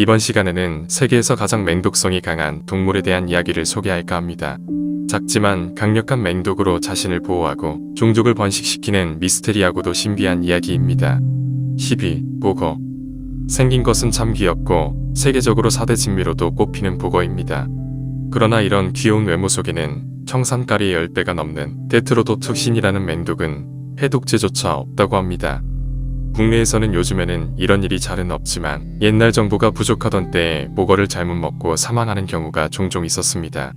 이번 시간에는 세계에서 가장 맹독성이 강한 동물에 대한 이야기를 소개할까 합니다. 작지만 강력한 맹독으로 자신을 보호하고 종족을 번식시키는 미스테리하고도 신비한 이야기입니다. 10위 보거 생긴 것은 참 귀엽고 세계적으로 4대 진미로도 꼽히는 보거입니다. 그러나 이런 귀여운 외모 속에는 청산가리의 10배가 넘는 데트로도툭신이라는 맹독은 해독제조차 없다고 합니다. 국내에서는 요즘에는 이런 일이 잘은 없지만 옛날 정보가 부족하던 때에 보거를 잘못 먹고 사망하는 경우가 종종 있었습니다.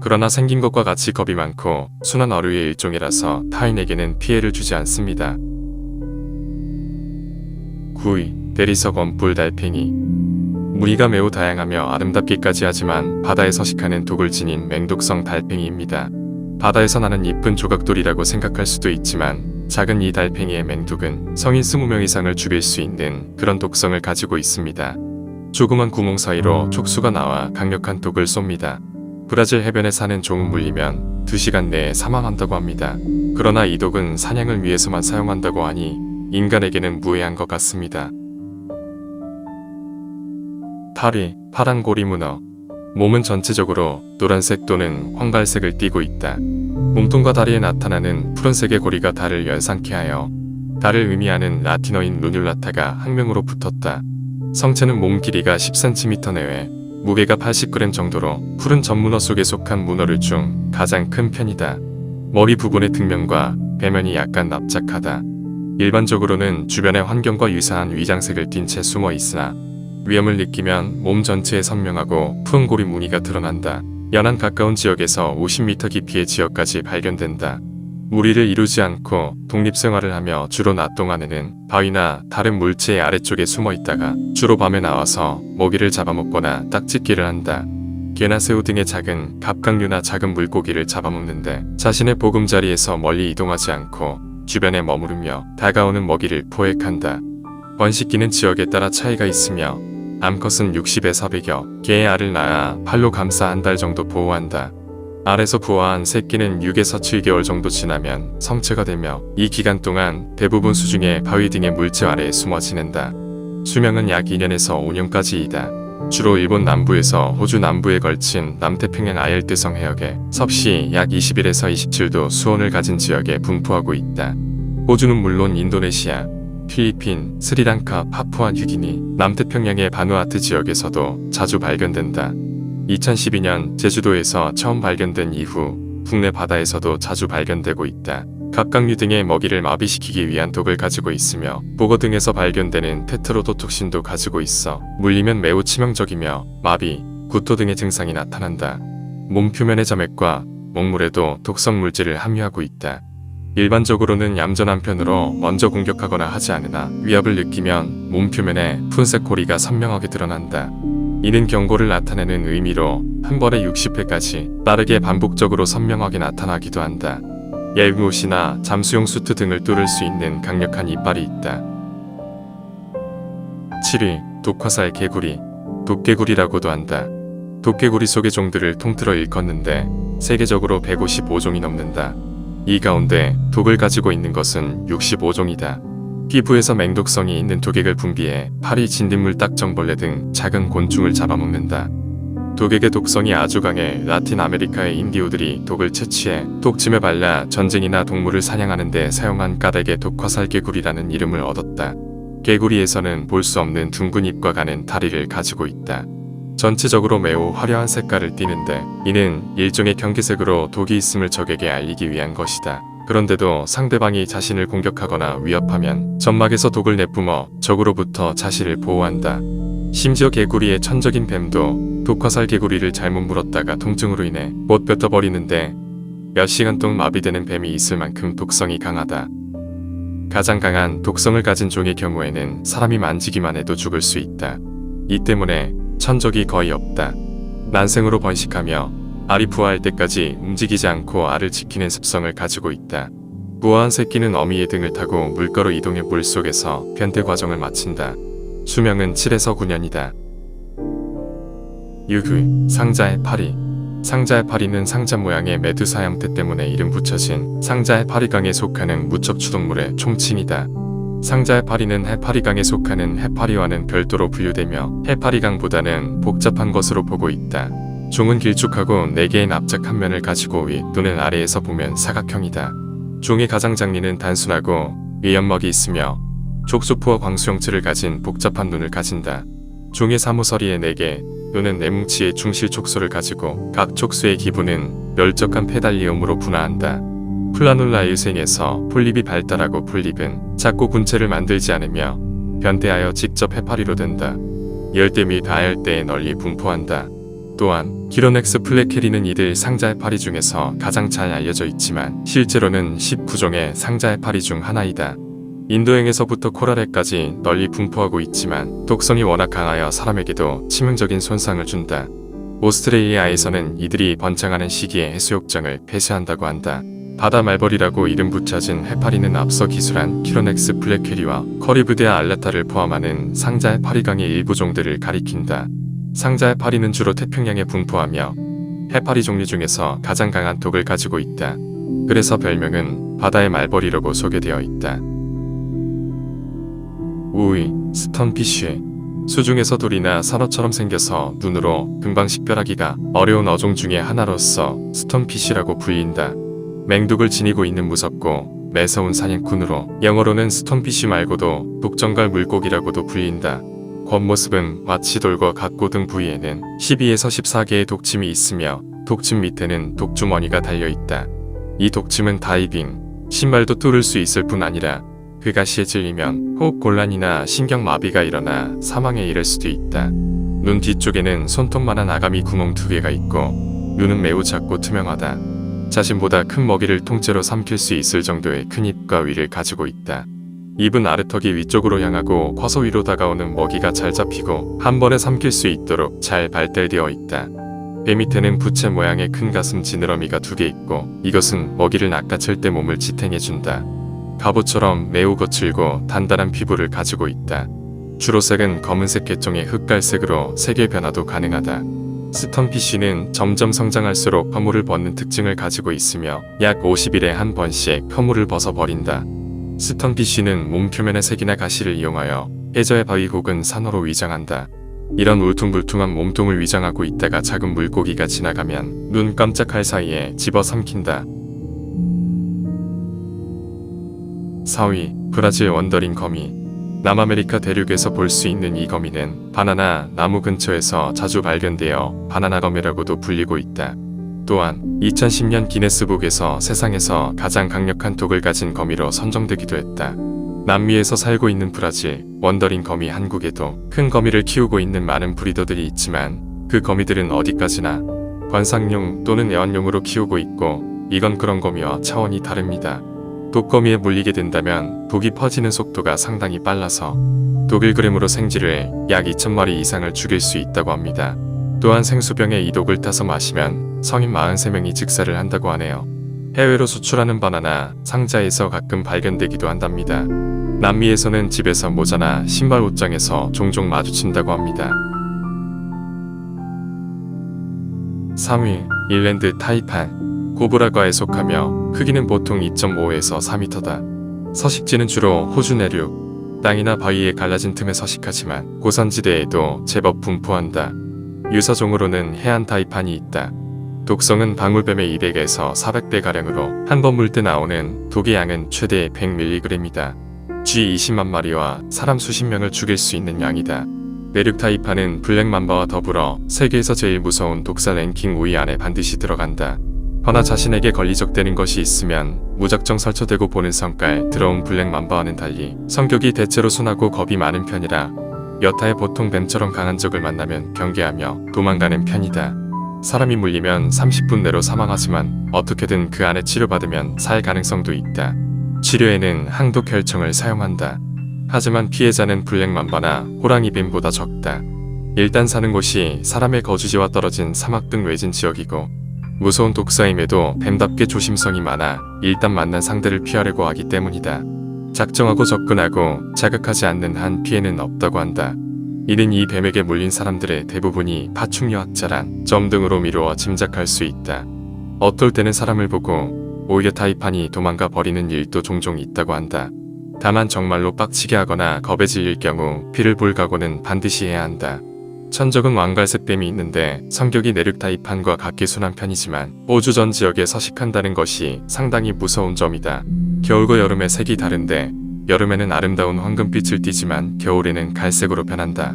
그러나 생긴 것과 같이 겁이 많고 순한 어류의 일종이라서 타인에게는 피해를 주지 않습니다. 9위 대리석 원뿔 달팽이 무늬가 매우 다양하며 아름답기까지 하지만 바다에 서식하는 독을 지닌 맹독성 달팽이입니다. 바다에서 나는 이쁜 조각돌이라고 생각할 수도 있지만 작은 이 달팽이의 맹독은 성인 20명 이상을 죽일 수 있는 그런 독성을 가지고 있습니다. 조그만 구멍 사이로 촉수가 나와 강력한 독을 쏩니다. 브라질 해변에 사는 종은 물리면 2시간 내에 사망한다고 합니다. 그러나 이 독은 사냥을 위해서만 사용한다고 하니 인간에게는 무해한 것 같습니다. 8위 파란 고리 문어 몸은 전체적으로 노란색 또는 황갈색을 띠고 있다. 몸통과 다리에 나타나는 푸른색의 고리가 달을 연상케 하여 달을 의미하는 라틴어인 루듈라타가 학명으로 붙었다. 성체는 몸 길이가 10cm 내외, 무게가 80g 정도로 푸른 전문어 속에 속한 문어를 중 가장 큰 편이다. 머리 부분의 등면과 배면이 약간 납작하다. 일반적으로는 주변의 환경과 유사한 위장색을 띤 채 숨어 있으나 위험을 느끼면 몸 전체에 선명하고 푸른 고리 무늬가 드러난다. 연안 가까운 지역에서 50m 깊이의 지역까지 발견된다. 무리를 이루지 않고 독립생활을 하며 주로 낮 동안에는 바위나 다른 물체의 아래쪽에 숨어 있다가 주로 밤에 나와서 먹이를 잡아먹거나 딱짓기를 한다. 개나 새우 등의 작은 갑각류나 작은 물고기를 잡아먹는데 자신의 보금자리에서 멀리 이동하지 않고 주변에 머무르며 다가오는 먹이를 포획한다. 번식기는 지역에 따라 차이가 있으며 암컷은 60에 400여 개의 알을 낳아 팔로 감싸 한 달 정도 보호한다. 알에서 부화한 새끼는 6에서 7개월 정도 지나면 성체가 되며 이 기간 동안 대부분 수중의 바위 등의 물체 아래에 숨어 지낸다. 수명은 약 2년에서 5년까지이다. 주로 일본 남부에서 호주 남부에 걸친 남태평양 아열대성 해역에 섭씨 약 21에서 27도 수온을 가진 지역에 분포하고 있다. 호주는 물론 인도네시아, 필리핀, 스리랑카, 파푸아 뉴기니, 남태평양의 바누아트 지역에서도 자주 발견된다. 2012년 제주도에서 처음 발견된 이후 국내 바다에서도 자주 발견되고 있다. 갑각류 등의 먹이를 마비시키기 위한 독을 가지고 있으며 보거 등에서 발견되는 테트로도톡신도 가지고 있어 물리면 매우 치명적이며 마비, 구토 등의 증상이 나타난다. 몸 표면의 점액과 목물에도 독성 물질을 함유하고 있다. 일반적으로는 얌전한 편으로 먼저 공격하거나 하지 않으나 위협을 느끼면 몸 표면에 푼색 고리가 선명하게 드러난다. 이는 경고를 나타내는 의미로 한 번에 60회까지 빠르게 반복적으로 선명하게 나타나기도 한다. 얇은 옷이나 잠수용 수트 등을 뚫을 수 있는 강력한 이빨이 있다. 7위 독화살 개구리 독개구리라고도 한다. 독개구리 속의 종들을 통틀어 일컫는데 세계적으로 155종이 넘는다. 이 가운데 독을 가지고 있는 것은 65종이다. 피부에서 맹독성이 있는 독액을 분비해 파리, 진딧물, 딱정벌레 등 작은 곤충을 잡아먹는다. 독액의 독성이 아주 강해 라틴 아메리카의 인디오들이 독을 채취해 독침에 발라 전쟁이나 동물을 사냥하는 데 사용한 까닭의 독화살 개구리라는 이름을 얻었다. 개구리에서는 볼 수 없는 둥근 잎과 가는 다리를 가지고 있다. 전체적으로 매우 화려한 색깔을 띠는데 이는 일종의 경계색으로 독이 있음을 적에게 알리기 위한 것이다. 그런데도 상대방이 자신을 공격하거나 위협하면 점막에서 독을 내뿜어 적으로부터 자신을 보호한다. 심지어 개구리의 천적인 뱀도 독화살 개구리를 잘못 물었다가 통증으로 인해 못 뱉어버리는데 몇 시간 동안 마비되는 뱀이 있을 만큼 독성이 강하다. 가장 강한 독성을 가진 종의 경우에는 사람이 만지기만 해도 죽을 수 있다. 이 때문에 천 적이 거의 없다. 난생으로 번식하며 알이 부화할 때까지 움직이지 않고 알을 지키는 습성을 가지고 있다. 부화한 새끼는 어미의 등을 타고 물가로 이동해 물속에서 변태 과정을 마친다. 수명은 7에서 9년이다. 6위 상자의 파리 상자의 파리는 상자 모양의 메두사 형태 때문에 이름 붙여진 상자의 파리강에 속하는 무척 추동물의 총칭이다. 상자 해파리는 해파리강에 속하는 해파리와는 별도로 분류되며 해파리강보다는 복잡한 것으로 보고 있다. 종은 길쭉하고 4개의 납작 한 면을 가지고 위 또는 아래에서 보면 사각형이다. 종의 가장 장리는 단순하고 위연막이 있으며 족소포와 광수형체를 가진 복잡한 눈을 가진다. 종의 사무서리에 4개 또는 네뭉치의 중실 촉소를 가지고 각 촉수의 기부는 멸적한 페달리움으로 분화한다. 플라놀라 유생에서 폴립이 발달하고 폴립은 작고 군체를 만들지 않으며 변태하여 직접 해파리로 된다. 열대 및 아열대에 널리 분포한다. 또한 기로넥스 플레케리는 이들 상자 해파리 중에서 가장 잘 알려져 있지만 실제로는 19종의 상자 해파리 중 하나이다. 인도행에서부터 코랄에까지 널리 분포하고 있지만 독성이 워낙 강하여 사람에게도 치명적인 손상을 준다. 오스트레일리아에서는 이들이 번창하는 시기에 해수욕장을 폐쇄한다고 한다. 바다 말벌이라고 이름 붙여진 해파리는 앞서 기술한 키로넥스 플레케리와 커리브데아 알라타를 포함하는 상자 해파리강의 일부 종들을 가리킨다. 상자 해파리는 주로 태평양에 분포하며 해파리 종류 중에서 가장 강한 독을 가지고 있다. 그래서 별명은 바다의 말벌이라고 소개되어 있다. 우이, 스턴피쉬 수중에서 돌이나 산호처럼 생겨서 눈으로 금방 식별하기가 어려운 어종 중의 하나로서 스톤피쉬라고 불린다. 맹독을 지니고 있는 무섭고 매서운 사냥꾼으로 영어로는 스톤피쉬 말고도 독정갈 물고기라고도 불린다. 겉모습은 와치돌과 각고 등 부위에는 12에서 14개의 독침이 있으며 독침 밑에는 독주머니가 달려있다. 이 독침은 다이빙, 신발도 뚫을 수 있을 뿐 아니라 그 가시에 찔리면 호흡 곤란이나 신경마비가 일어나 사망에 이를 수도 있다. 눈 뒤쪽에는 손톱만한 아가미 구멍 두 개가 있고 눈은 매우 작고 투명하다. 자신보다 큰 먹이를 통째로 삼킬 수 있을 정도의 큰 입과 위를 가지고 있다. 입은 아래턱이 위쪽으로 향하고 커서 위로 다가오는 먹이가 잘 잡히고 한 번에 삼킬 수 있도록 잘 발달되어 있다. 배 밑에는 부채 모양의 큰 가슴 지느러미가 두 개 있고 이것은 먹이를 낚아챌 때 몸을 지탱해준다. 갑옷처럼 매우 거칠고 단단한 피부를 가지고 있다. 주로 색은 검은색 계통의 흑갈색으로 색의 변화도 가능하다. 스턴피쉬는 점점 성장할수록 허물을 벗는 특징을 가지고 있으며 약 50일에 한 번씩 허물을 벗어버린다. 스턴피쉬는 몸 표면의 색이나 가시를 이용하여 해저의 바위 혹은 산호로 위장한다. 이런 울퉁불퉁한 몸통을 위장하고 있다가 작은 물고기가 지나가면 눈 깜짝할 사이에 집어 삼킨다. 4위 브라질 원더링 거미 남아메리카 대륙에서 볼 수 있는 이 거미는 바나나 나무 근처에서 자주 발견되어 바나나 거미라고도 불리고 있다. 또한 2010년 기네스북에서 세상에서 가장 강력한 독을 가진 거미로 선정되기도 했다. 남미에서 살고 있는 브라질 원더링 거미 한국에도 큰 거미를 키우고 있는 많은 브리더들이 있지만 그 거미들은 어디까지나 관상용 또는 애완용으로 키우고 있고 이건 그런 거미와 차원이 다릅니다. 독거미에 물리게 된다면 독이 퍼지는 속도가 상당히 빨라서 독일그램으로 생쥐를 약 2천마리 이상을 죽일 수 있다고 합니다. 또한 생수병에 이 독을 타서 마시면 성인 43명이 즉사를 한다고 하네요. 해외로 수출하는 바나나 상자에서 가끔 발견되기도 한답니다. 남미에서는 집에서 모자나 신발 옷장에서 종종 마주친다고 합니다. 3위 일랜드 타이판 고브라과에 속하며 크기는 보통 2.5에서 4m다. 서식지는 주로 호주 내륙, 땅이나 바위에 갈라진 틈에 서식하지만 고산지대에도 제법 분포한다. 유사종으로는 해안 타이판이 있다. 독성은 방울뱀의 200에서 400배 가량으로 한 번 물 때 나오는 독의 양은 최대 100mg이다. 쥐 20만 마리와 사람 수십 명을 죽일 수 있는 양이다. 내륙 타이판은 블랙맘바와 더불어 세계에서 제일 무서운 독사 랭킹 5위 안에 반드시 들어간다. 허나 자신에게 걸리적대는 것이 있으면 무작정 설쳐대고 보는 성깔 들어온 블랙맘바와는 달리 성격이 대체로 순하고 겁이 많은 편이라 여타의 보통 뱀처럼 강한 적을 만나면 경계하며 도망가는 편이다. 사람이 물리면 30분 내로 사망하지만 어떻게든 그 안에 치료받으면 살 가능성도 있다. 치료에는 항독 혈청을 사용한다. 하지만 피해자는 블랙맘바나 호랑이뱀보다 적다. 일단 사는 곳이 사람의 거주지와 떨어진 사막 등 외진 지역이고 무서운 독사임에도 뱀답게 조심성이 많아 일단 만난 상대를 피하려고 하기 때문이다. 작정하고 접근하고 자극하지 않는 한 피해는 없다고 한다. 이는 이 뱀에게 물린 사람들의 대부분이 파충류학자란 점 등으로 미루어 짐작할 수 있다. 어떨 때는 사람을 보고 오히려 타이판이 도망가 버리는 일도 종종 있다고 한다. 다만 정말로 빡치게 하거나 겁에 질릴 경우 피를 볼 각오는 반드시 해야 한다. 천적은 왕갈색 뱀이 있는데 성격이 내륙 타입한과 각기 순한 편이지만 오주 전 지역에 서식한다는 것이 상당히 무서운 점이다. 겨울과 여름의 색이 다른데 여름에는 아름다운 황금빛을 띠지만 겨울에는 갈색으로 변한다.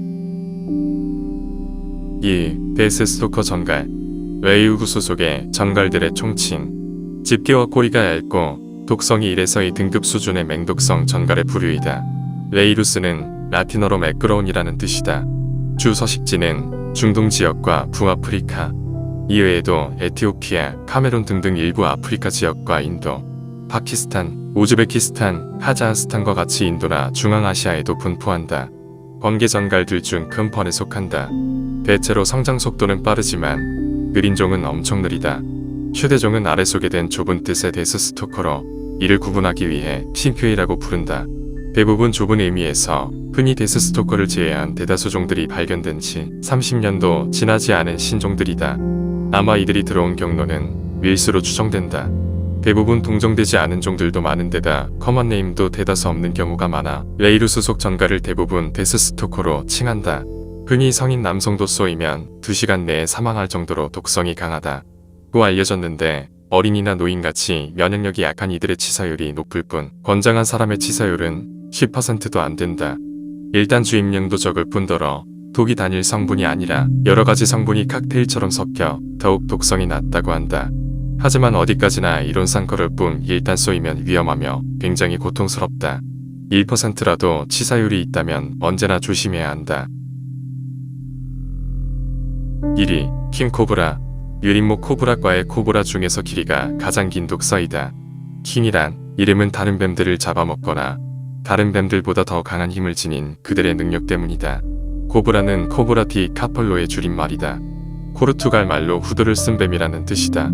2. 데스 스토커 전갈 웨이우구 소속의 전갈들의 총칭 집게와 꼬리가 얇고 독성이 1에서 2 등급 수준의 맹독성 전갈의 부류이다. 레이루스는 라틴어로 매끄러운이라는 뜻이다. 주 서식지는 중동 지역과 북아프리카, 이외에도 에티오피아, 카메룬 등등 일부 아프리카 지역과 인도, 파키스탄, 우즈베키스탄, 카자흐스탄과 같이 인도나 중앙아시아에도 분포한다. 번개 전갈들 중 큰 번에 속한다. 대체로 성장 속도는 빠르지만 느린종은 엄청 느리다. 휴대종은 아래 소개된 좁은 뜻의 데스 스토커로 이를 구분하기 위해 핑크이라고 부른다. 대부분 좁은 의미에서 흔히 데스스토커를 제외한 대다수 종들이 발견된 지 30년도 지나지 않은 신종들이다. 아마 이들이 들어온 경로는 밀수로 추정된다. 대부분 동정되지 않은 종들도 많은데다 커먼 네임도 대다수 없는 경우가 많아 레이루 수속 전가를 대부분 데스스토커로 칭한다. 흔히 성인 남성도 쏘이면 2시간 내에 사망할 정도로 독성이 강하다. 고 알려졌는데 어린이나 노인같이 면역력이 약한 이들의 치사율이 높을 뿐 건장한 사람의 치사율은 10%도 안 된다. 일단 주입량도 적을 뿐더러 독이 단일 성분이 아니라 여러 가지 성분이 칵테일처럼 섞여 더욱 독성이 낮다고 한다. 하지만 어디까지나 이론상 그럴 뿐 일단 쏘이면 위험하며 굉장히 고통스럽다. 1%라도 치사율이 있다면 언제나 조심해야 한다. 1위 킹코브라 유림목 코브라과의 코브라 중에서 길이가 가장 긴 독서이다. 킹이란 이름은 다른 뱀들을 잡아먹거나 다른 뱀들보다 더 강한 힘을 지닌 그들의 능력 때문이다. 코브라는 코브라티 카폴로의 줄임말이다. 포르투갈 말로 후드를 쓴 뱀이라는 뜻이다.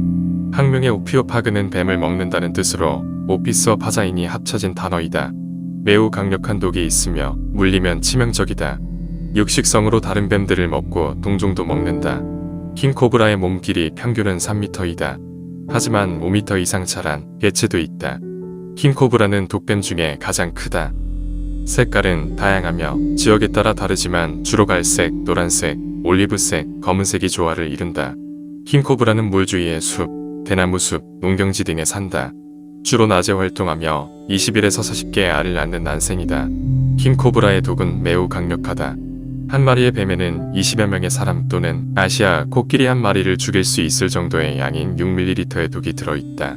학명의 오피오파그는 뱀을 먹는다는 뜻으로 오피스와 파자인이 합쳐진 단어이다. 매우 강력한 독이 있으며 물리면 치명적이다. 육식성으로 다른 뱀들을 먹고 동종도 먹는다. 킹코브라의 몸 길이 평균은 3m이다. 하지만 5m 이상 자란 개체도 있다. 킹코브라는 독뱀 중에 가장 크다. 색깔은 다양하며 지역에 따라 다르지만 주로 갈색, 노란색, 올리브색, 검은색이 조화를 이룬다. 킹코브라는 물 주위의 숲, 대나무 숲, 농경지 등에 산다. 주로 낮에 활동하며 20일에서 40개의 알을 낳는 난생이다. 킹코브라의 독은 매우 강력하다. 한 마리의 뱀에는 20여 명의 사람 또는 아시아 코끼리 한 마리를 죽일 수 있을 정도의 양인 6ml의 독이 들어있다.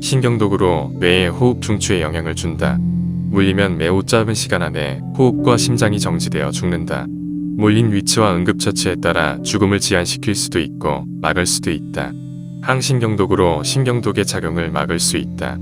신경독으로 뇌의 호흡 중추에 영향을 준다. 물리면 매우 짧은 시간 안에 호흡과 심장이 정지되어 죽는다. 물린 위치와 응급처치에 따라 죽음을 지연시킬 수도 있고 막을 수도 있다. 항신경독으로 신경독의 작용을 막을 수 있다.